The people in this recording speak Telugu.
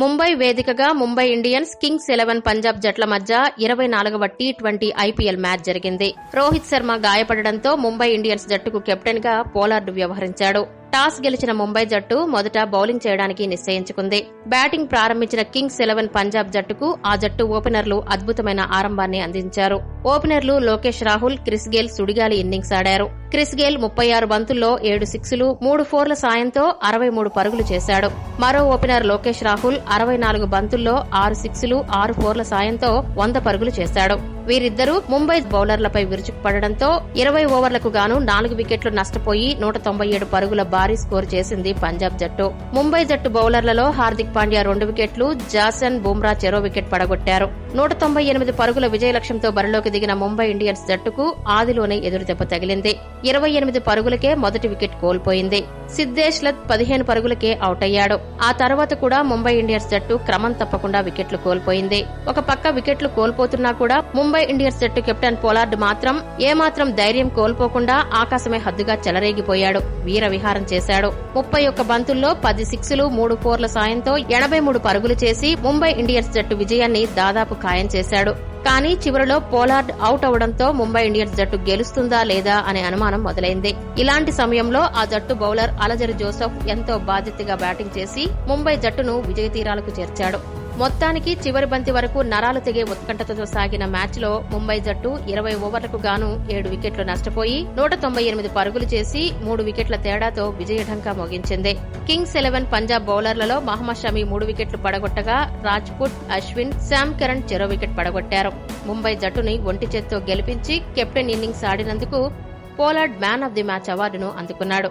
ముంబై వేదికగా Mumbai Indians kings eleven Punjab జట్ల మధ్య ఇరవై నాలుగవ టీ ట్వంటీ ఐపీఎల్ మ్యాచ్ జరిగింది. రోహిత్ శర్మ గాయపడడంతో ముంబై ఇండియన్స్ జట్టుకు కెప్టెన్గా పోలార్డ్ వ్యవహరించాడు. టాస్ గెలిచిన ముంబై జట్టు మొదట బౌలింగ్ చేయడానికి నిశ్చయించుకుంది. బ్యాటింగ్ ప్రారంభించిన కింగ్స్ ఎలెవన్ పంజాబ్ జట్టుకు ఆ జట్టు ఓపెనర్లు అద్భుతమైన ఆరంభాన్ని అందించారు. ఓపెనర్లు లోకేష్ రాహుల్ క్రిస్ గేల్ సుడిగాలి ఇన్నింగ్స్ ఆడారు. క్రిస్ గేల్ ముప్పై ఆరు బంతుల్లో ఏడు సిక్సులు మూడు ఫోర్ల సాయంతో అరవై మూడు పరుగులు చేశాడు. మరో ఓపెనర్ లోకేష్ రాహుల్ అరవై నాలుగు బంతుల్లో ఆరు సిక్సులు ఆరు ఫోర్ల సాయంతో వంద పరుగులు చేశాడు. వీరిద్దరూ ముంబై బౌలర్లపై విరుచుకుపడడంతో ఇరవై ఓవర్లకు గాను నాలుగు వికెట్లు నష్టపోయి నూట తొంభై ఏడు పరుగుల భారీ స్కోర్ చేసింది పంజాబ్ జట్టు. ముంబై జట్టు బౌలర్లలో హార్దిక్ పాండ్యా రెండు వికెట్లు జాసన్ బుమ్రా చెరో వికెట్ పడగొట్టారు. నూట తొంభై ఎనిమిది పరుగుల విజయ లక్ష్యంతో బరిలోకి దిగిన ముంబై ఇండియన్స్ జట్టుకు ఆదిలోనే ఎదురుదెబ్బ తగిలింది. ఇరవై ఎనిమిది పరుగులకే మొదటి వికెట్ కోల్పోయింది. సిద్దేశ్ లత్ పదిహేను పరుగులకే అవుట్ అయ్యాడు ఆ తర్వాత కూడా ముంబై ఇండియన్స్ జట్టు క్రమం తప్పకుండా వికెట్లు కోల్పోయింది. ఒక పక్క వికెట్లు కోల్పోతున్నా కూడా ముంబై ఇండియన్స్ జట్టు కెప్టెన్ పోలార్డ్ మాత్రం ఏమాత్రం ధైర్యం కోల్పోకుండా ఆకాశమే హద్దుగా చెలరేగిపోయాడు. వీర విహారం చేశాడు. ముప్పై ఒక్క బంతుల్లో పది సిక్సులు మూడు ఫోర్ల సాయంతో ఎనభై మూడు పరుగులు చేసి ముంబై ఇండియన్స్ జట్టు విజయాన్ని దాదాపు ఖాయం చేశాడు. కానీ చివరిలో పోలార్డ్ అవుట్ అవడంతో ముంబై ఇండియన్స్ జట్టు గెలుస్తుందా లేదా అనే అనుమానం మొదలైంది. ఇలాంటి సమయంలో ఆ జట్టు బౌలర్ అలజరి జోసెఫ్ ఎంతో బాధ్యతగా బ్యాటింగ్ చేసి ముంబై జట్టును విజయ తీరాలకు చేర్చాడు. మొత్తానికి చివరి బంతి వరకు నరాలు తెగే ఉత్కంఠతతో సాగిన మ్యాచ్లో ముంబై జట్టు ఇరవై ఓవర్లకు గాను ఏడు వికెట్లు నష్టపోయి నూట తొంభై ఎనిమిది పరుగులు చేసి మూడు వికెట్ల తేడాతో విజయఢంకా మోగించింది. కింగ్స్ ఎలెవెన్ పంజాబ్ బౌలర్లలో మహమ్మద్ షమి మూడు వికెట్లు పడగొట్టగా రాజ్పుట్ అశ్విన్ శామ్ కిరణ్ చెరో వికెట్ పడగొట్టారు. ముంబై జట్టుని ఒంటి చేత్తో గెలిపించి captain innings ఆడినందుకు Pollard man of the match అవార్డును అందుకున్నాడు.